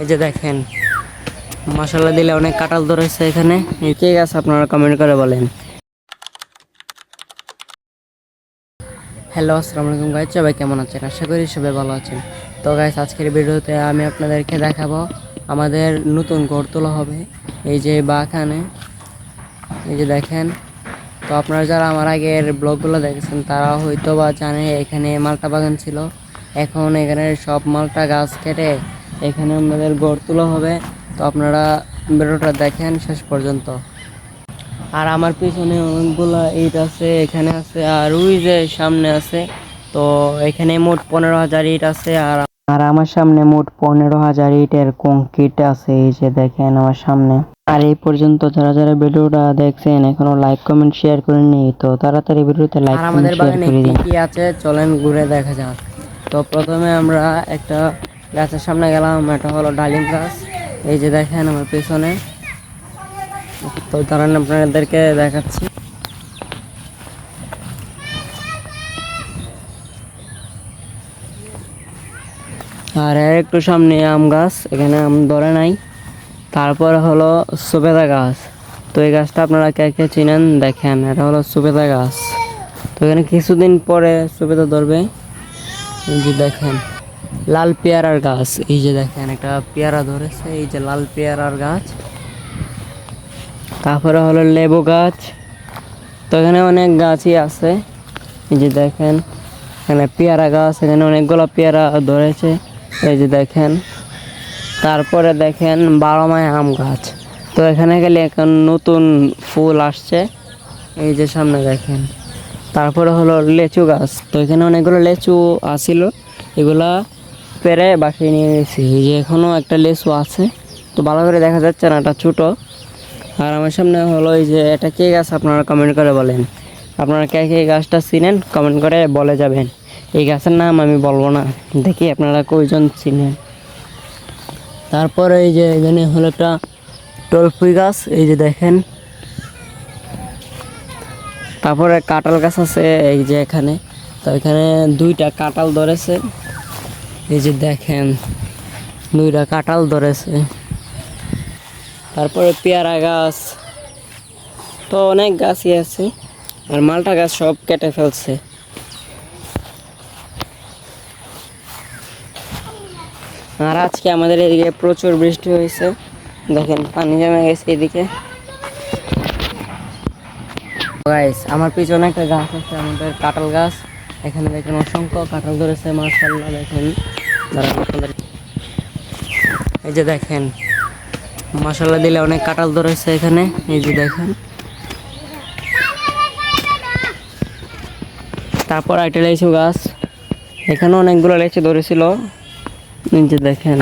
এই যে দেখেন মশলা দিলে অনেক কাঁঠাল ধরেছে এখানে। কে গাছ আপনারা কমেন্ট করে বলেন। হ্যালো আসসালামু আলাইকুম গাইজ সবাই কেমন আছেন? আশা করি সবাই ভালো আছেন। তো গাইজ আজকের ভিডিওতে আমি আপনাদেরকে দেখাবো আমাদের নতুন ঘর তোলা হবে। এই যে বাগানে, এই যে দেখেন। তো আপনারা যারা আমার আগের ব্লগগুলো দেখেছেন, তারা হয়তো বা জানে এখানে মালটা বাগান ছিল। এখন এখানে সব মালটা গাছ কেটে এখানে আমাদের গড় তোলা হবে। তো আপনারা ভিডিওটা দেখেন শেষ পর্যন্ত। আর আমার পিছনে অনেকগুলো ইট আছে এখানে আছে আর ওই যে সামনে আছে তো এখানে মোট পনেরো হাজার ইট আছে আর আর আমার সামনে মোট পনেরো হাজার ইটের কংক্রিট আছে এই যে দেখেন আমার সামনে। আর এই পর্যন্ত যারা যারা ভিডিওটা দেখছেন এখনও লাইক কমেন্ট শেয়ার করেননি তো তাড়াতাড়ি ভিডিওতে লাইক কমেন্ট শেয়ার করে দিন। কি আছে চলেন ঘুরে দেখা যাক। তো প্রথমে আমরা একটা গাছের সামনে গেলাম, এটা হলো ডালিম গাছ। এই যে দেখেন আমার পেছনে। তো দাঁড়ান আপনাদেরকে দেখাচ্ছি। আর একটু সামনে আম গাছ, এখানে আম ধরে নাই। তারপর হলো সুবেদা গাছ। তো এই গাছটা আপনারা কে কে চিনেন, দেখেন, এটা হলো সুবেদা গাছ। তো এখানে কিছুদিন পরে সুবেদা ধরবে। যে দেখেন। লাল পেয়ারার গাছ, এই যে দেখেন একটা পেয়ারা ধরেছে, এই যে লাল পেয়ারার গাছ। তারপরে হলো লেবু গাছ, তো এখানে অনেক গাছই আছে। এই যে দেখেন, এখানে পেয়ারা গাছ, এখানে অনেকগুলো পেয়ারা ধরেছে। এই যে দেখেন, তারপরে দেখেন বারো মায় আম গাছ। তো এখানে গেলে এখন নতুন ফুল আসছে। এই যে সামনে দেখেন, তারপরে হলো লেচু গাছ। তো এখানে অনেকগুলো লেচু আসিল এগুলা পেরে বাসায় নিয়ে গেছি যে এখনও একটা লেচু আছে, তো ভালো করে দেখা যাচ্ছে না, এটা ছোটো। আর আমার সামনে হলো এই যে, এটা কে গাছ আপনারা কমেন্ট করে বলেন। আপনারা কে কে গাছটা চিনেন কমেন্ট করে বলে যাবেন। এই গাছের নাম আমি বলব না, দেখি আপনারা কয়জন চিনেন। তারপরে এই যে, এখানে হলো একটা টলফুই গাছ, এই যে দেখেন। তারপরে কাঁঠাল গাছ আছে এই যে এখানে, তো এখানে দুইটা কাঁঠাল ধরেছে। এই যে দেখেন দুইটা কাঁঠাল ধরেছে। তারপরে পেয়ারা গাছ। তো অনেক গাছই আছে, আর মালটা গাছ সব কেটে ফেলছে। আর আজকে আমাদের এদিকে প্রচুর বৃষ্টি হয়েছে। দেখেন, পানি জমে গেছে এদিকে। আমার পিছনে একটা গাছ আছে, আমাদের কাঁঠাল গাছ। এখানে দেখেন অসংখ্য কাঁঠাল ধরেছে মার্শাল্লাহ দেখেন। এই যে দেখেন মশলা দিলে অনেক কাঁঠাল ধরেছে এখানে। এই যে দেখেন। তারপর একটা লেচু গাছ। এখানে অনেকগুলো লেচু ধরেছিল। এই যে দেখেন।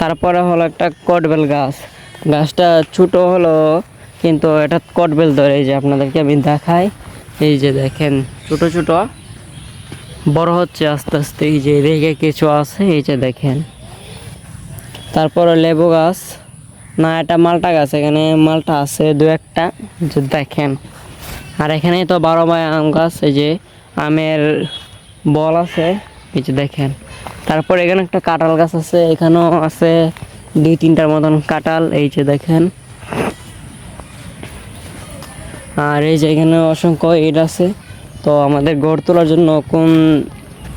তারপরে হলো একটা কটবেল গাছ। গাছটা ছোট হলো, কিন্তু এটা কটবেল ধরে। এই যে আপনাদেরকে আমি দেখাই। এই যে দেখেন, ছোট ছোট, বড় হচ্ছে আস্তে আস্তে, এই যে রেগে কিছু আছে, এই যে দেখেন। তারপরে লেবু গাছ, না, এটা মালটা গাছ, এখানে মালটা আছে দু একটা যে দেখেন। আর এখানে তো বারো মায় আম গাছ, এই যে আমের বল আছে, এই যে দেখেন। তারপর এখানে একটা কাঁঠাল গাছ আছে, এখানেও আছে দুই তিনটার মতন কাঁঠাল, এই যে দেখেন। আর এই যে এখানে অসংখ্য ইট আছে, তো আমাদের গড় তোলার জন্য কোন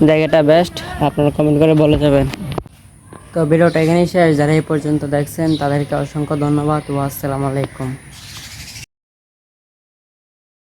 জায়গাটা বেস্ট আপনারা কমেন্ট করে বলে যাবেন। তো ভিডিওটা এখানেই শেষ, যারা এই পর্যন্ত দেখছেন তাদেরকে অসংখ্য ধন্যবাদ ও আসসালামু আলাইকুম।